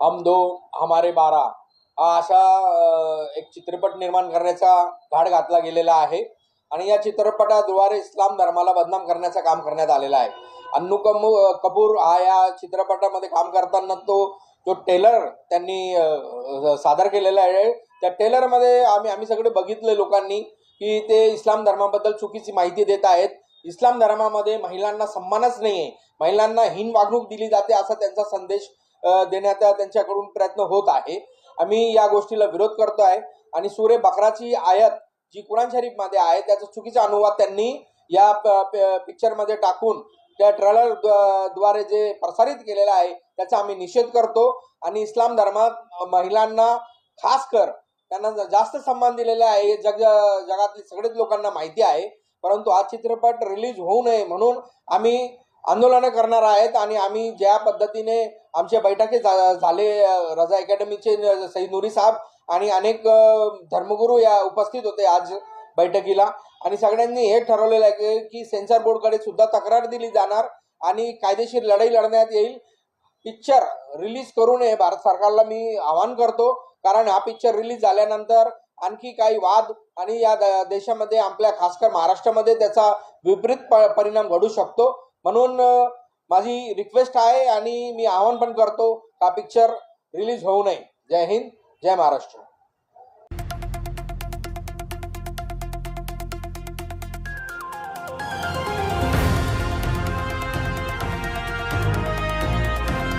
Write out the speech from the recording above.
हम दो हमारे बारा. हा अशा एक चित्रपट निर्माण करण्याचा घाट घातला गेलेला आहे. आणि या चित्रपटाद्वारे इस्लाम धर्माला बदनाम करण्याचं काम करण्यात आलेलं आहे. अन्नू कमू कपूर हा या चित्रपटामध्ये काम करताना तो जो टेलर त्यांनी सादर केलेला आहे. त्या टेलरमध्ये आम्ही आम्ही सगळे बघितले लोकांनी की ते इस्लाम धर्माबद्दल चुकीची माहिती देत आहेत. इस्लाम धर्मामध्ये महिलांना सन्मानच नाही आहे महिलांना हीन वागणूक दिली जाते असा त्यांचा संदेश देण्याचा त्यांच्याकडून प्रयत्न होत आहे. आम्ही या गोष्टीला विरोध करतो आहे आणि सुरे बकराची आयत जी कुराण शरीफमध्ये आहे त्याचा चुकीचा अनुवाद त्यांनी या पिक्चरमध्ये टाकून त्या ट्रेलरद्वारे जे प्रसारित केलेलं आहे त्याचा आम्ही निषेध करतो. आणि इस्लाम धर्मात महिलांना खास कर त्यांना जास्त सन्मान दिलेला आहे हे जग जगातील सगळेच लोकांना माहिती आहे. परंतु हा चित्रपट रिलीज होऊ नये म्हणून आम्ही आंदोलनं करणार आहेत आणि आम्ही ज्या पद्धतीने आमच्या बैठकी झा- झाले रजा अकॅडमीचे सई सईद नुरी साहेब आणि अनेक धर्मगुरू या उपस्थित होते आज बैठकीला. आणि सगळ्यांनी हे ठरवलेलं आहे की- सेन्सर बोर्डकडे सुद्धा तक्रार दिली जाणार आणि कायदेशीर लढाई लढण्यात येईल. पिक्चर रिलीज करू नये भारत सरकारला मी आवाहन करतो. कारण हा पिक्चर रिलीज झाल्यानंतर आणखी काही वाद आणि या द- देशामध्ये आपल्या खासकर महाराष्ट्रामध्ये त्याचा विपरीत प परिणाम घडू शकतो. म्हणून माझी रिक्वेस्ट आहे आणि मी आवाहन पण करतो हा पिक्चर रिलीज होऊ नये. जय हिंद जय महाराष्ट्र.